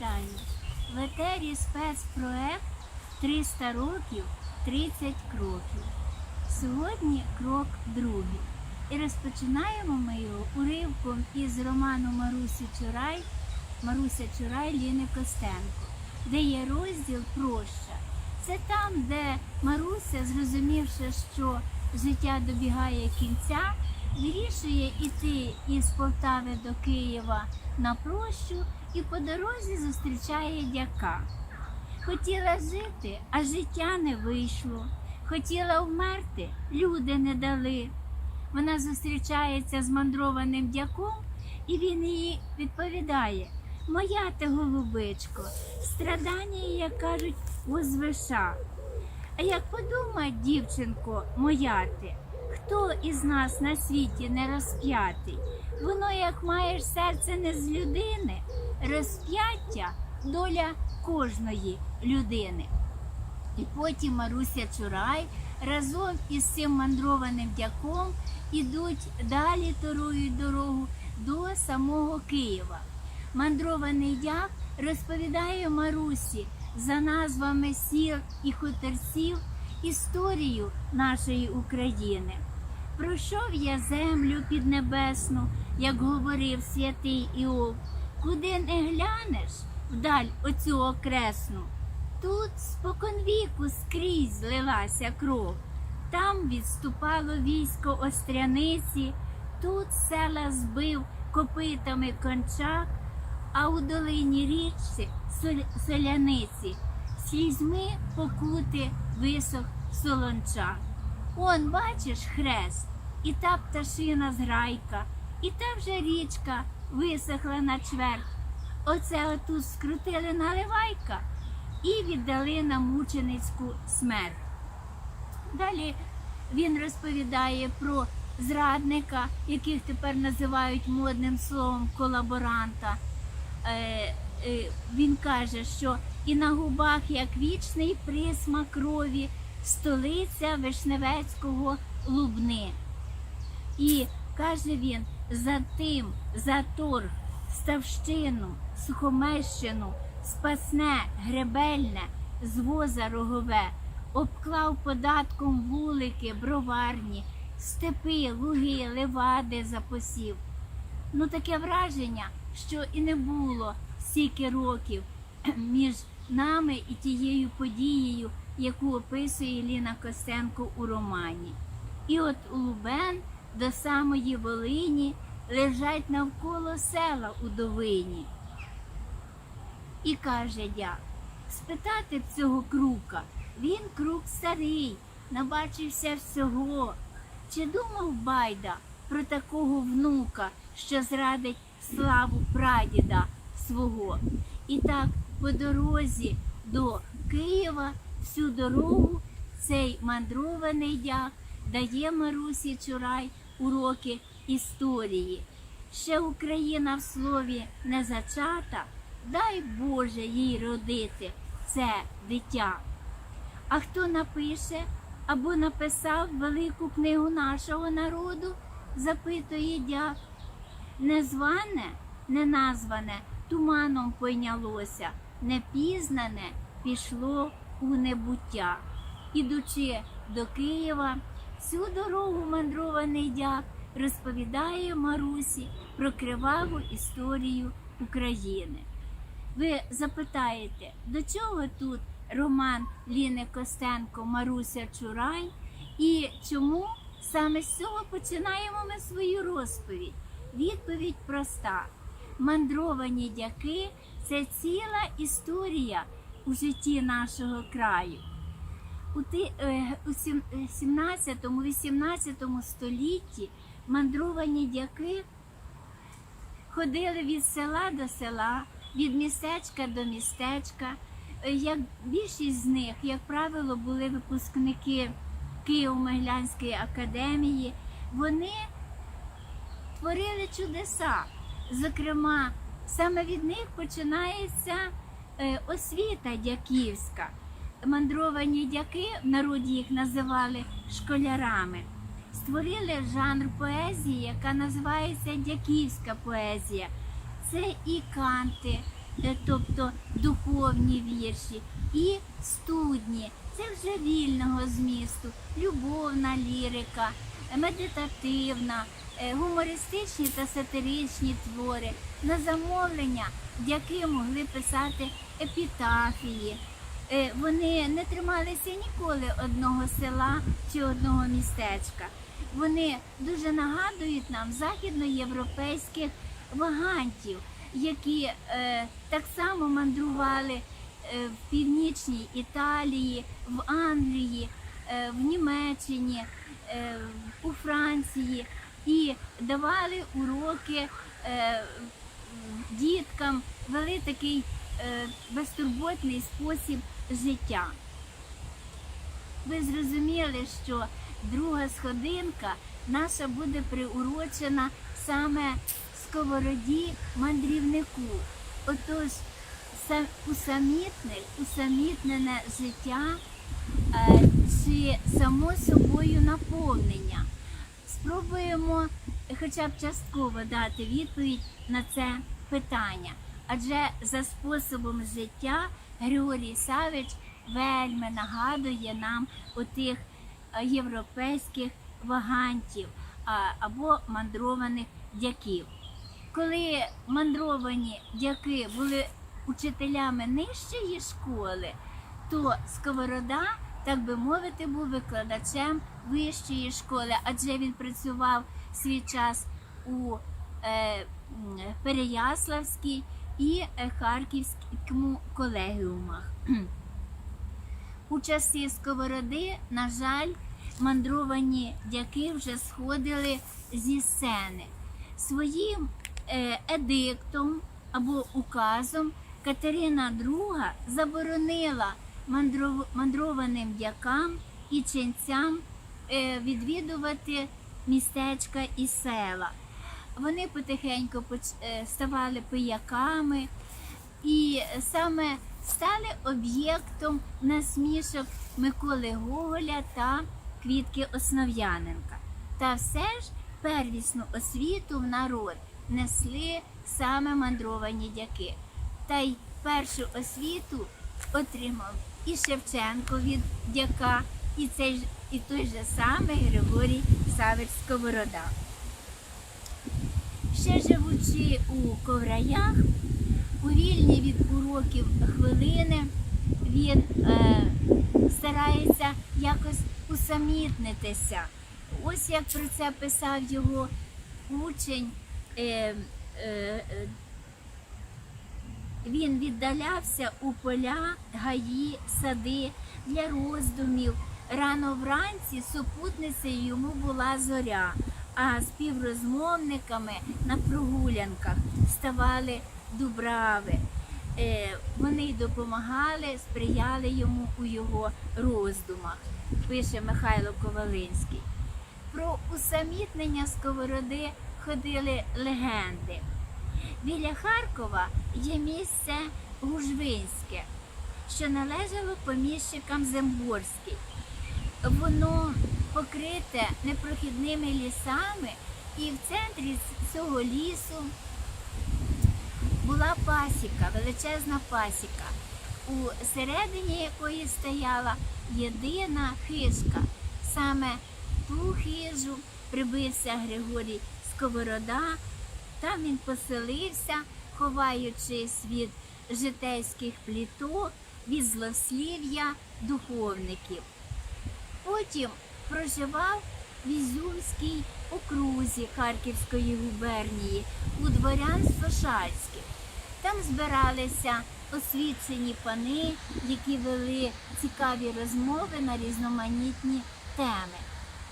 вітаю! В етері спецпроект 300 років 30 кроків. Сьогодні крок другий. І розпочинаємо ми його уривком із роману Марусі Чурай, Маруся Чурай Ліни Костенко, де є розділ проща. Це там, де Маруся, зрозумівши, що життя добігає кінця, вирішує йти із Полтави до Києва на площу і по дорозі зустрічає дяка. Хотіла жити, а життя не вийшло. Хотіла вмерти, люди не дали. Вона зустрічається з мандрованим дяком, і він їй відповідає: Моя ти голубичко, страдання, як кажуть, возвиша. А як подумать, дівчинко, моя ти, хто із нас на світі не розп'ятий? Воно, як маєш серце не з людини, розп'яття доля кожної людини. І потім Маруся Чурай разом із цим мандрованим дяком ідуть далі торують дорогу до самого Києва. Мандрований дяк розповідає Марусі за назвами сіл і хуторців історію нашої України. Пройшов я землю піднебесну, як говорив святий Іов, куди не глянеш вдаль оцю окресну. Тут споконвіку скрізь злилася кров, там відступало військо остряниці, тут села збив копитами кончак, а у долині річці соляниці слізьми покути висох солончак. Он, бачиш, хрест, і та пташина зграйка, і та вже річка висохла на чверть. Оце отут скрутили наливайка і віддали на мученицьку смерть. Далі він розповідає про зрадника, яких тепер називають модним словом колаборанта. Е, е, він каже, що і на губах, як вічний присмак крові, столиця Вишневецького Лубни. І каже він, за тим, за торг, ставщину, сухомещину, спасне, гребельне, звоза рогове, обклав податком вулики, броварні, степи, луги, левади запосів. Ну таке враження, що і не було стільки років між нами і тією подією, яку описує Ліна Костенко у романі. І от Лубен до самої Волині лежать навколо села у Довині. І каже дяк, спитати б цього крука, він крук старий, набачився всього. Чи думав байда про такого внука, що зрадить славу прадіда свого? І так по дорозі до Києва всю дорогу цей мандрований дяк дає Марусі Чурай уроки історії. Ще Україна в слові не зачата, дай Боже їй родити це дитя. А хто напише або написав велику книгу нашого народу, запитує дяк. Незване, неназване туманом пойнялося, непізнане пішло у небуття. Ідучи до Києва, всю дорогу мандрований дяк розповідає Марусі про криваву історію України. Ви запитаєте, до чого тут роман Ліни Костенко Маруся Чурай і чому саме з цього починаємо ми свою розповідь? Відповідь проста: мандровані дяки це ціла історія у житті нашого краю. У ти- е, у сім- е, 17-18 столітті мандровані дяки ходили від села до села, від містечка до містечка. Е, Як більшість з них, як правило, були випускники Києво-Могилянської академії, вони творили чудеса. Зокрема, саме від них починається освіта дяківська. Мандровані дяки, в народі їх називали школярами, створили жанр поезії, яка називається дяківська поезія. Це і канти, е, тобто духовні вірші, і студні. Це вже вільного змісту, любовна лірика, медитативна, е, гумористичні та сатиричні твори, на замовлення, дяки могли писати епітафії. Е, Вони не трималися ніколи одного села чи одного містечка. Вони дуже нагадують нам західноєвропейських вагантів, які е, так само мандрували е, в північній Італії, в Англії, е, в Німеччині, е, у Франції і давали уроки е, діткам, вели такий е, безтурботний спосіб життя. Ви зрозуміли, що друга сходинка наша буде приурочена саме сковороді мандрівнику. Отож, са- усамітне, усамітнене життя е, чи само собою наповнення. Спробуємо хоча б частково дати відповідь на це питання. Адже за способом життя Григорій Савич вельми нагадує нам отих е, європейських вагантів або мандрованих дяків. Коли мандровані дяки були учителями нижчої школи, то Сковорода, так би мовити, був викладачем вищої школи, адже він працював свій час у е, Переяславській і е, Харківському колегіумах. У часи Сковороди, на жаль, мандровані дяки вже сходили зі сцени. Своїм е, едиктом або указом Катерина II заборонила мандрованим дякам і ченцям е, відвідувати містечка і села. Вони потихеньку е, ставали пияками і саме стали об'єктом насмішок Миколи Гоголя та Квітки Основ'яненка. Та все ж первісну освіту в народ несли саме мандровані дяки. Та й першу освіту отримав і Шевченко від дяка, і, цей, і той же самий Григорій Савич Сковорода. Ще живучи у ковраях, у вільні від уроків хвилини, він е, старається якось усамітнитися. Ось як про це писав його учень. Е, е, е, він віддалявся у поля, гаї, сади для роздумів. Рано вранці супутницею йому була зоря, а співрозмовниками на прогулянках ставали дубрави. Е, Вони допомагали, сприяли йому у його роздумах, пише Михайло Ковалинський. Про усамітнення сковороди ходили легенди. Біля Харкова є місце Гужвинське, що належало поміщикам Земборській. Воно покрите непрохідними лісами, і в центрі цього лісу була пасіка, величезна пасіка, у середині якої стояла єдина хижка. Саме ту хижу прибився Григорій Сковорода. Там він поселився, ховаючись від житейських пліток, від злослів'я духовників. Потім проживав в Ізюмській окрузі Харківської губернії у дворянство Шальських. Там збиралися освічені пани, які вели цікаві розмови на різноманітні теми.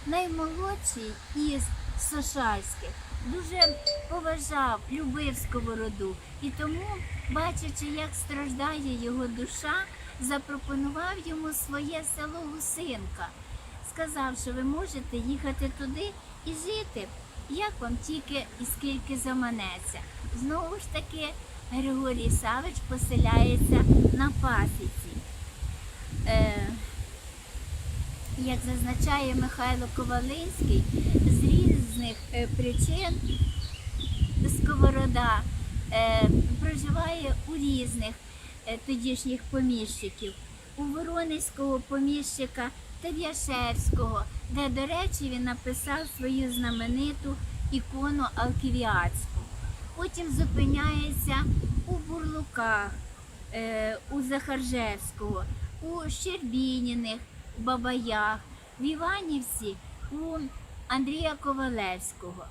Наймолодший із Сошальських дуже поважав, любив сковороду і тому, бачачи, як страждає його душа, запропонував йому своє село Гусинка. Сказав, що ви можете їхати туди і жити, як вам тільки і скільки заманеться. Знову ж таки, Григорій Савич поселяється на пасіці. Е, як зазначає Михайло Ковалинський, з різних е, причин Сковорода е, проживає у різних е, тодішніх поміщиків. У Воронезького поміщика Тав'яшевського, де, до речі, він написав свою знамениту ікону Алківіатську. Потім зупиняється у Бурлуках, е, у Захаржевського, у Щербініних, у Бабаях, в Іванівці, у Андрія Ковалевського.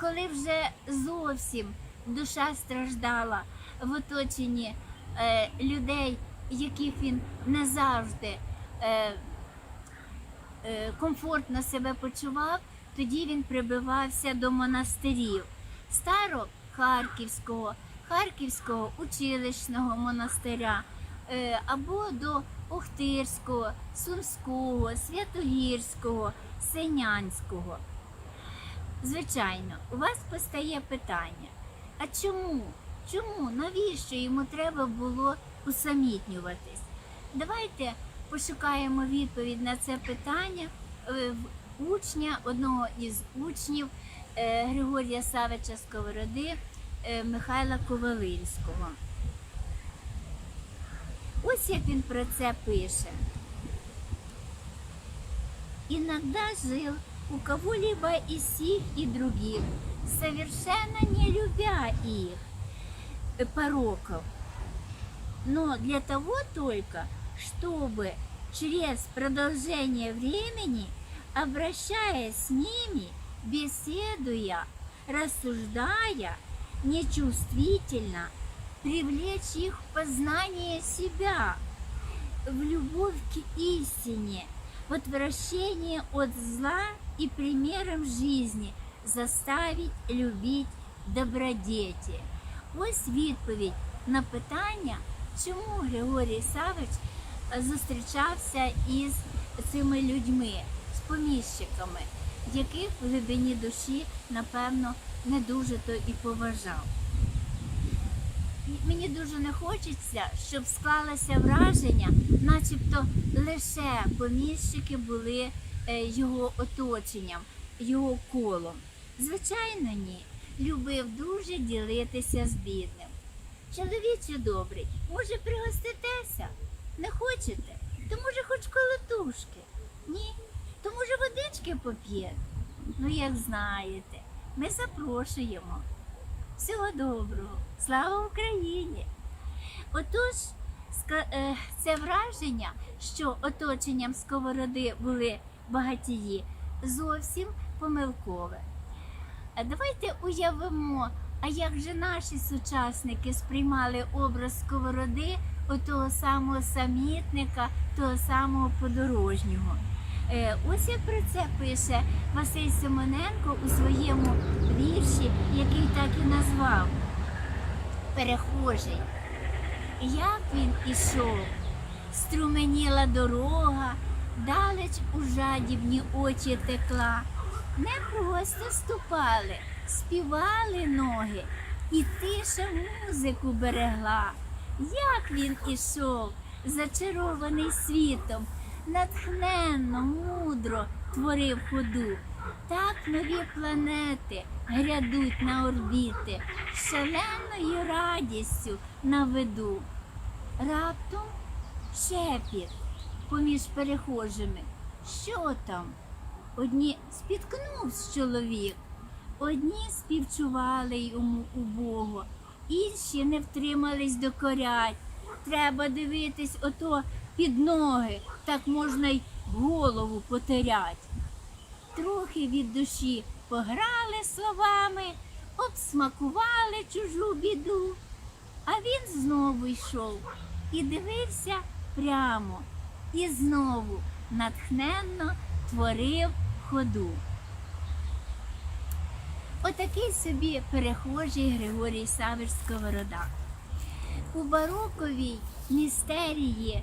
Коли вже зовсім душа страждала в оточенні е, людей, яких він не завжди е, комфортно себе почував, тоді він прибивався до монастирів Старо-Харківського, Харківського училищного монастиря е, або до Охтирського, Сумського, Святогірського, Синянського. Звичайно, у вас постає питання: а чому? Чому? Навіщо йому треба було усамітнюватись? Давайте пошукаємо відповідь на це питання е, в учня, одного із учнів е, Григорія Савича Сковороди е, Михайла Ковалинського. Ось як він про це пише. Иногда жил у кого-либо из сих и других, совершенно не любя их пороков, но для того только, чтобы через продолжение времени, обращаясь с ними, беседуя, рассуждая, нечувствительно, привлечь их в познание себя, в любовь к истине, в отвращение от зла и примером жизни заставить любить добродеті. Ось відповідь на питання, чому Григорій Савич е, зустрічався із цими людьми, з поміщиками, яких в глибині душі, напевно, не дуже то і поважав. Мені дуже не хочеться, щоб склалося враження, начебто лише поміщики були е, його оточенням, його колом. Звичайно, ні. Любив дуже ділитися з бідним. Чоловіче добрий, може пригоститеся? Не хочете? То може хоч колотушки? Ні? То може водички поп'є? Ну, як знаєте, ми запрошуємо. Всього доброго, слава Україні! Отож, е, це враження, що оточенням сковороди були багатії, зовсім помилкове. А Давайте уявимо, а як же наші сучасники сприймали образ сковороди того самого самітника, того самого подорожнього. Е, Ось як про це пише Василь Симоненко у своєму вірші, який так і назвав Перехожий. Як він ішов, струменіла дорога, далеч у жадібні очі текла. Не просто ступали, співали ноги, і тиша музику берегла. Як він ішов, зачарований світом, натхненно, мудро творив ходу. Так нові планети грядуть на орбіти, шаленою радістю на виду. Раптом шепіт поміж перехожими. Що там? Одні спіткнувся чоловік, одні співчували йому убого, інші не втримались докорять. Треба дивитись ото під ноги, так можна й голову потерять. Трохи від душі пограли словами, обсмакували чужу біду. А він знову йшов і дивився прямо, і знову натхненно творив ходу. Отакий собі перехожий Григорій Савич Сковорода. У бароковій містерії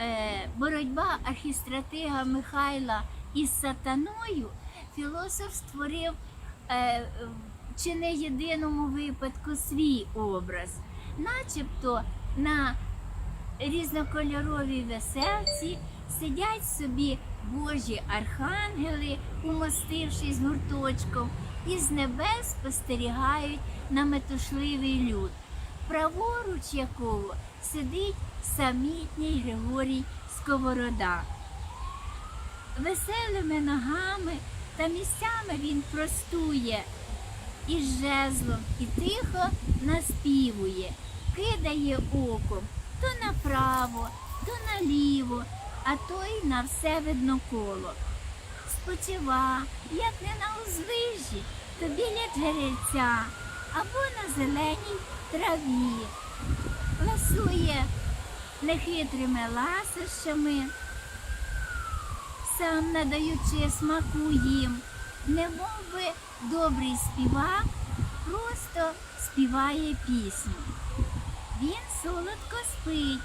е, боротьба архістратига Михайла із сатаною філософ створив е, чи не єдиному випадку свій образ, начебто на різнокольоровій веселці сидять собі божі архангели, умостившись гурточком, і з небес спостерігають на метушливий люд, праворуч якого сидить самітній Григорій Сковорода. Веселими ногами та місцями він простує із жезлом і тихо наспівує, кидає оком то направо, то наліво, а то й на все видно коло. Спочива, як не на узвижі, то біля джерельця або на зеленій траві. Ласує нехитрими ласощами, сам надаючи смаку їм, немов би добрий співак просто співає пісню. Він солодко спить,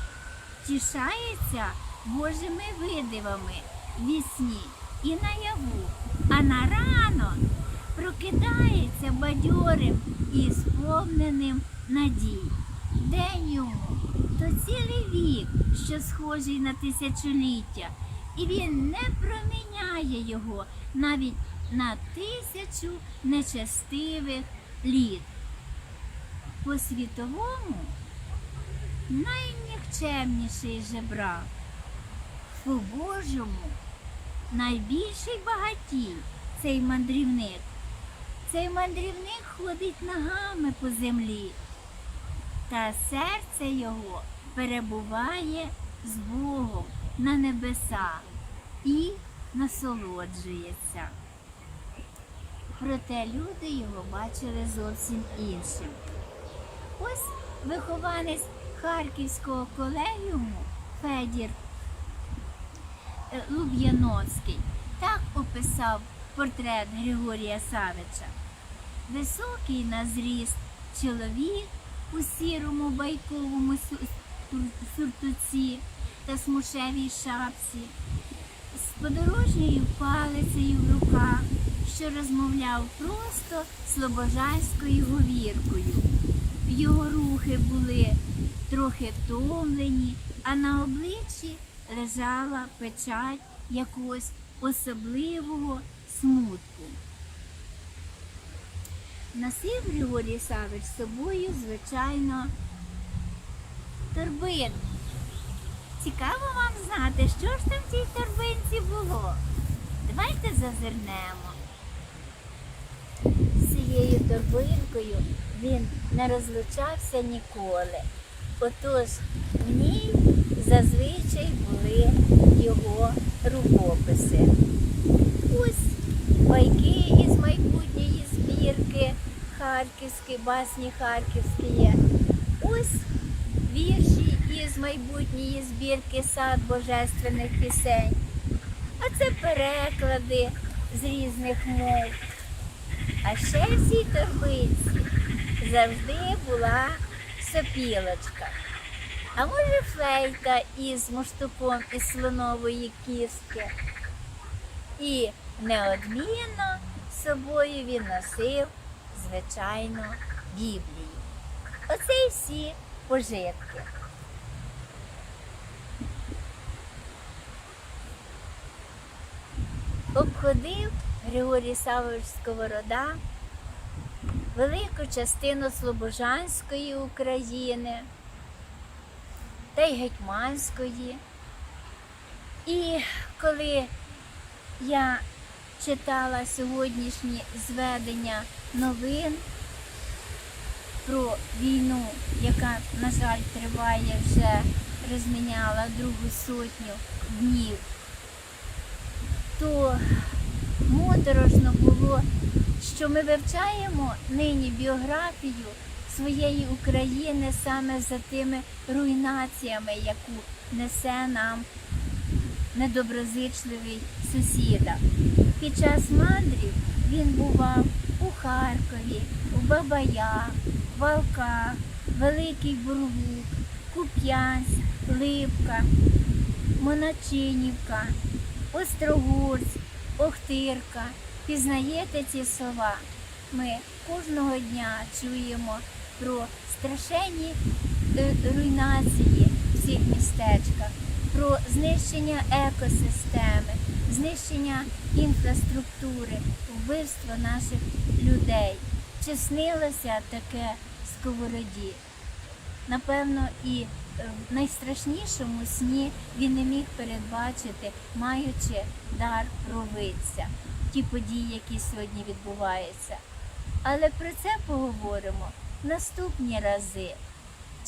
тішається Божими видивами вісні і наяву, а на рано прокидається бадьорим і сповненим надій. День йому то цілий вік, що схожий на тисячоліття, і він не проміняє його навіть на тисячу нечестивих літ. По світовому найнікчемніший жебрак, по Божому найбільший багатій цей мандрівник. Цей мандрівник ходить ногами по землі, та серце його перебуває з Богом на небесах і насолоджується. Проте люди його бачили зовсім іншим. Ось вихованець Харківського колегіуму Федір Луб'яновський так описав портрет Григорія Савича. Високий на зріст чоловік у сірому байковому сюртуці та смушевій шапці, з подорожньою палицею в руках, що розмовляв просто слобожанською говіркою. Його рухи були трохи втомлені, а на обличчі лежала печать якогось особливого смутку. Носив Григорій Савич з собою, звичайно, торбин. Цікаво вам знати, що ж там в тій торбинці було. Давайте зазирнемо. З цією торбинкою він не розлучався ніколи. Отож в ній зазвичай були його рукописи. Ось байки із майбутньої збірки Харківські, басні Харківські є. Ось вірші із майбутньої збірки сад божественних пісень. А це переклади з різних мов. А ще в цій торбинці завжди була сопілочка. А може флейта із муштуком із слонової кістки. І неодмінно з собою він носив, звичайно, Біблію. Оце і всі пожитки. Обходив Григорій Савович Сковорода велику частину Слобожанської України та й Гетьманської. І коли я читала сьогоднішні зведення новин про війну, яка, на жаль, триває вже розміняла другу сотню днів, то моторошно було, що ми вивчаємо нині біографію своєї України саме за тими руйнаціями, яку несе нам недоброзичливий сусіда. Під час мандрів він бував у Харкові, у Бабаях, Валках, Великий Бургук, Куп'янськ, Липка, Моначинівка, Острогорськ, Охтирка. Пізнаєте ці слова? Ми кожного дня чуємо про страшенні е, руйнації в цих містечках, про знищення екосистеми, знищення інфраструктури, вбивство наших людей. Чи снилося таке сковороді? Напевно, і е, в найстрашнішому сні він не міг передбачити, маючи дар провидця, ті події, які сьогодні відбуваються. Але про це поговоримо наступні рази.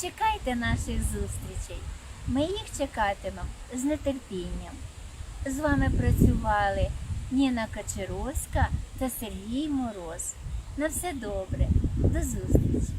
Чекайте наших зустрічей. Ми їх чекатимемо з нетерпінням. З вами працювали Ніна Качеровська та Сергій Мороз. На все добре. До зустрічі!